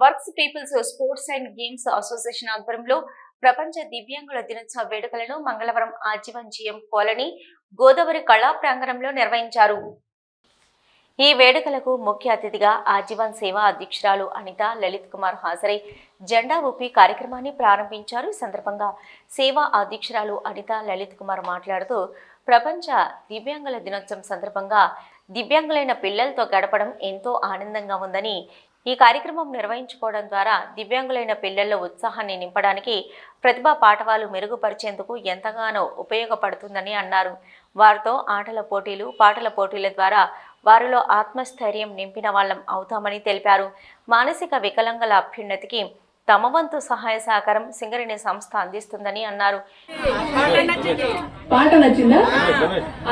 Works people's sports and games association ఆధ్వర్యంలో ప్రపంచ దివ్యాంగుల దినోత్సవ వేడుకలను మంగళవారం ఆజీవన్ జిఎం కాలనీ గోదావరి కళా ప్రాంగణంలో నిర్వహించారు. ఈ వేడుకలకు ముఖ్య అతిథిగా ఆజీవన్ సేవా అధ్యక్షురాలు అనిత లలిత్ కుమార్ హాజరై జెండా ఊపి కార్యక్రమాన్ని ప్రారంభించారు. ఈ సందర్భంగా సేవా అధ్యక్షురాలు అనిత లలిత్ కుమార్ మాట్లాడుతూ ప్రపంచ దివ్యాంగుల దినోత్సవం సందర్భంగా దివ్యాంగులైన పిల్లలతో గడపడం ఎంతో ఆనందంగా ఉందని ఈ కార్యక్రమం నిర్వహించుకోవడం ద్వారా దివ్యాంగులైన పిల్లల్లో ఉత్సాహాన్ని నింపడానికి ప్రతిభా పాఠవాలు మెరుగుపరిచేందుకు ఎంతగానో ఉపయోగపడుతుందని అన్నారు. వారితో ఆటల పోటీలు పాటల పోటీల ద్వారా వారిలో ఆత్మస్థైర్యం నింపిన వాళ్ళం అవుతామని తెలిపారు. మానసిక వికలాంగుల అభ్యున్నతికి తమ వంతు సహాయ సహకారం సింగరేణి సంస్థ అందిస్తుందని అన్నారు. పాట నచ్చిందా?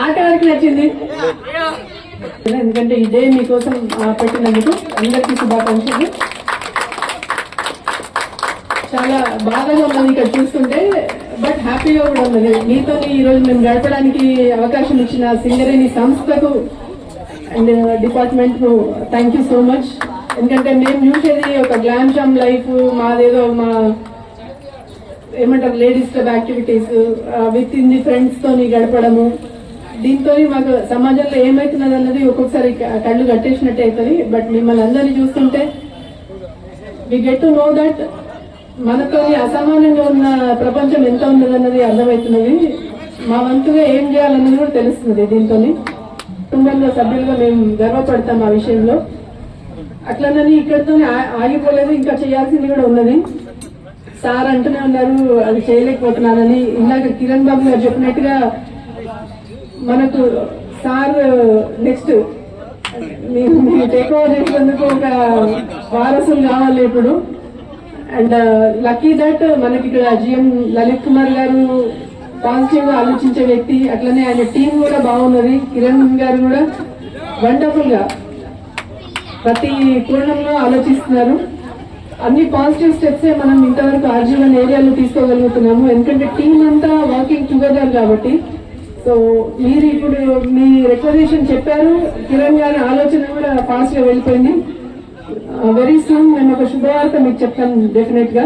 ఆట వరకు నచ్చింది. ఎందుకంటే ఇదే మీకోసం పెట్టినందుకు అందరికీ శుభాకాంక్షలు. చాలా బాధగా ఉన్నది ఇక్కడ చూస్తుంటే బట్ హ్యాపీగా కూడా ఉన్నది. మీతో ఈరోజు మేము గడపడానికి అవకాశం ఇచ్చిన సింగరేణి సంస్థకు and department thank you so much ఎందుకంటే మేము చూసేది ఒక గ్లామ్ షామ్ లైఫ్ మాదేదో మా ఏమంటారు ladies club activities with in the friends తోని గడపడము. దీంతో మాకు సమాజంలో ఏమవుతున్నది అన్నది ఒక్కొక్కసారి కళ్ళు కట్టేసినట్టు అవుతుంది బట్ మిమ్మల్ని అందరినీ చూస్తుంటే we get to know that మనతో అసమానంగా ఉన్న ప్రపంచం ఎంత ఉన్నదన్నది అర్థమవుతున్నది. మా వంతుగా ఏం చేయాలన్నది కూడా తెలుస్తుంది దీంతో కుటుంబంలో సభ్యులుగా మేము గర్వపడతాం ఆ విషయంలో. అట్లనని ఇక్కడితో ఆగిపోలేదు. ఇంకా చేయాల్సింది కూడా ఉన్నది. సార్ అంటూనే ఉన్నారు అది చేయలేకపోతున్నానని ఇందాక కిరణ్ బాబు గారు చెప్పినట్టుగా మనకు సార్ నెక్స్ట్ టేక్ ఓవర్ చేసినందుకు ఒక వారసులు కావాలి ఇప్పుడు. అండ్ లక్కీ దట్ మనకి ఇక్కడ జిఎం లలిత్ కుమార్ గారు పాజిటివ్గా ఆలోచించే వ్యక్తి. అట్లనే ఆయన టీం కూడా బాగున్నది. కిరణ్ గారు కూడా వండర్ఫుల్గా ప్రతి కోణంలో ఆలోచిస్తున్నారు. అన్ని పాజిటివ్ స్టెప్స్ మనం ఇంతవరకు ఆర్జీవన్ ఏరియాలో తీసుకోగలుగుతున్నాము. ఎందుకంటే టీం అంతా వర్కింగ్ టుగెదర్ కాబట్టి సో మీరు ఇప్పుడు మీ రిక్వజేషన్ చెప్పారు. కిరణ్ గారి ఆలోచన కూడా ఫాస్ట్గా వెళ్ళిపోయింది. Uh, వెరీ సూన్ నేను ఒక శుభవార్త మీకు చెప్తాను డెఫినెట్గా.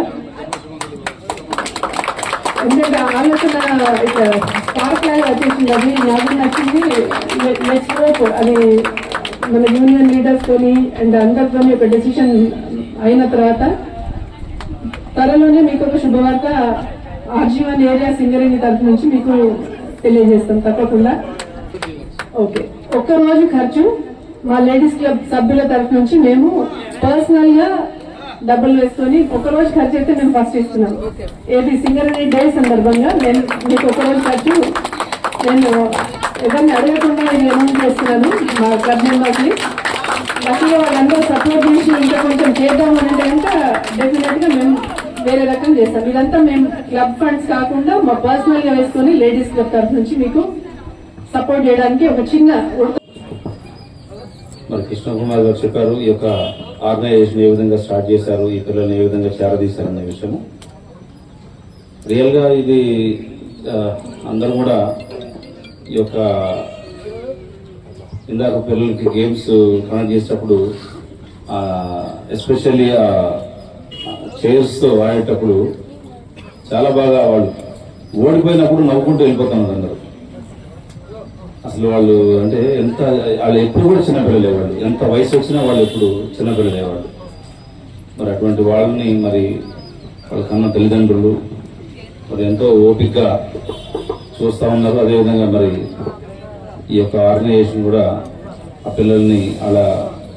ఎందుకంటే ఆలోచన ఇట్లా స్పార్క్ లాగా వచ్చేసింది. అది నాకు నచ్చింది. నెక్స్ట్ అది మన యూనియన్ లీడర్స్ తోని అండ్ అందరితోని ఒక డెసిషన్ అయిన తర్వాత త్వరలోనే మీకు ఒక శుభవార్త ఆర్జీవన్ ఏరియా సింగరేణి తరఫు నుంచి మీకు తెలియజేస్తాం తప్పకుండా. ఓకే. ఒక్క రోజు ఖర్చు మా లేడీస్ క్లబ్ సభ్యుల తరఫు నుంచి మేము పర్సనల్గా డబ్బులు వేసుకొని ఒక రోజు ఖర్చు అయితే మేము ఫస్ట్ ఇస్తున్నాం. ఏది సింగరేణి డే సందర్భంగా నేను మీకు ఒక రోజు ఖర్చు నేను ఎవరిని అడగకుండా ఇది అనౌన్స్ చేస్తున్నాను మా క్లబ్ మెంబర్స్ని లక్కీగా వాళ్ళందరూ సపోర్ట్ చేసి ఇంకా కొంచెం చేద్దాం అని అంటే కనుక డెఫినెట్గా మేము వేరే రకం చేస్తాం. ఇదంతా మేము క్లబ్ ఫండ్స్ కాకుండా మా పర్సనల్గా వేసుకొని లేడీస్ క్లబ్ తరఫు నుంచి మీకు సపోర్ట్ చేయడానికి ఒక చిన్న మరి కృష్ణ కుమార్ గారు చెప్పారు ఈ యొక్క ఆర్గనైజేషన్ ఏ విధంగా స్టార్ట్ చేశారు ఈ పిల్లల్ని ఏ విధంగా చేరదీశారు అనే విషయము. రియల్గా ఇది అందరూ కూడా ఈ యొక్క ఇందాక పిల్లలకి గేమ్స్ కనెక్ట్ చేసేటప్పుడు ఎస్పెషల్లీ చైర్స్తో వాడేటప్పుడు చాలా బాగా వాళ్ళు ఓడిపోయినప్పుడు నవ్వుకుంటూ వెళ్ళిపోతున్నారు అందరూ. అసలు వాళ్ళు అంటే ఎంత వాళ్ళు ఎప్పుడు కూడా చిన్నపిల్లలేవాళ్ళు ఎంత వయసు వచ్చినా వాళ్ళు ఎప్పుడు చిన్నపిల్లలేవాళ్ళు మరి అటువంటి వాళ్ళని మరి వాళ్ళ కన్న తల్లిదండ్రులు మరి ఎంతో ఓపికగా చూస్తూ ఉన్నారు. అదేవిధంగా మరి ఈ యొక్క ఆర్గనైజేషన్ కూడా ఆ పిల్లల్ని అలా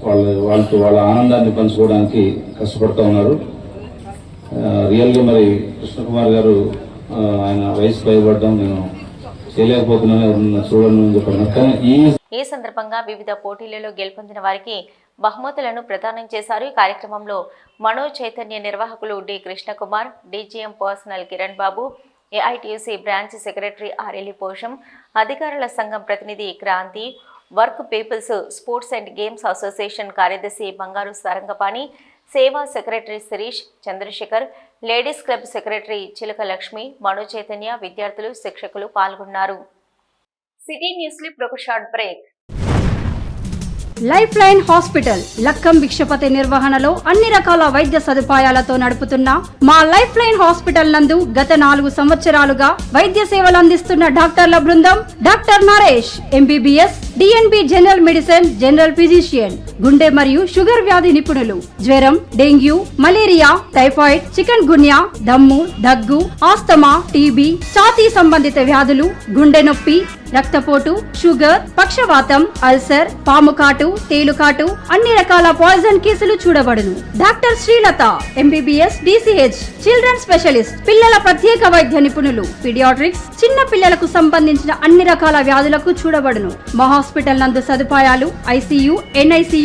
వాళ్ళ వాళ్ళతో వాళ్ళ ఆనందాన్ని పంచుకోవడానికి కష్టపడుతూ ఉన్నారు. రియల్గా మరి కృష్ణకుమార్ గారు ఆయన వయసు భయపడడం నేను చేయలేకపోతున్నాను చూడను అని చెప్పాను. ఈ ఈ సందర్భంగా వివిధ పోటీలలో గెలుపొందిన వారికి బహుమతులను ప్రదానం చేశారు. ఈ కార్యక్రమంలో మనో చైతన్య నిర్వాహకులు D Krishnakumar DGM personnel Kiran Babu AITUC branch secretary ఆర్ఎలి Posham అధికారుల సంఘం ప్రతినిధి Kranthi work people's sports and games association కార్యదర్శి Bangaru Sarangapani Seva secretary Sirish Chandrasekhar ladies club secretary Chilaka Lakshmi Manu Chaitanya విద్యార్థులు శిక్షకులు పాల్గొన్నారు. సిటీ న్యూస్లో ఇప్పుడు ఒక short break. Life line hospital Lakkam Bhikshapathi నిర్వహణలో అన్ని రకాల వైద్య సదుపాయాలతో నడుపుతున్న మా లైఫ్ లైన్ హాస్పిటల్ నందు గత నాలుగు సంవత్సరాలుగా వైద్య సేవలు అందిస్తున్న డాక్టర్ల బృందం doctor Naresh MBBS DNB general medicine general physician గుండె మరియు షుగర్ వ్యాధి నిపుణులు. జ్వరం dengue malaria typhoid chikungunya దమ్ము దగ్గు ఆస్తమా టీబీ ఛాతీ సంబంధిత వ్యాధులు గుండె నొప్పి రక్తపోటు షుగర్ పక్షవాతం అల్సర్ పాము కాటు తేలుకాటు అన్ని రకాల పాయిజన్ కేసులు చూడబడును. Doctor Srilatha MBBS DCH children specialist పిల్లల ప్రత్యేక వైద్య నిపుణులు పీడియాట్రిక్స్ చిన్న పిల్లలకు సంబంధించిన అన్ని రకాల వ్యాధులకు చూడబడును. మా హాస్పిటల్ నందు సదుపాయాలు ICU NICU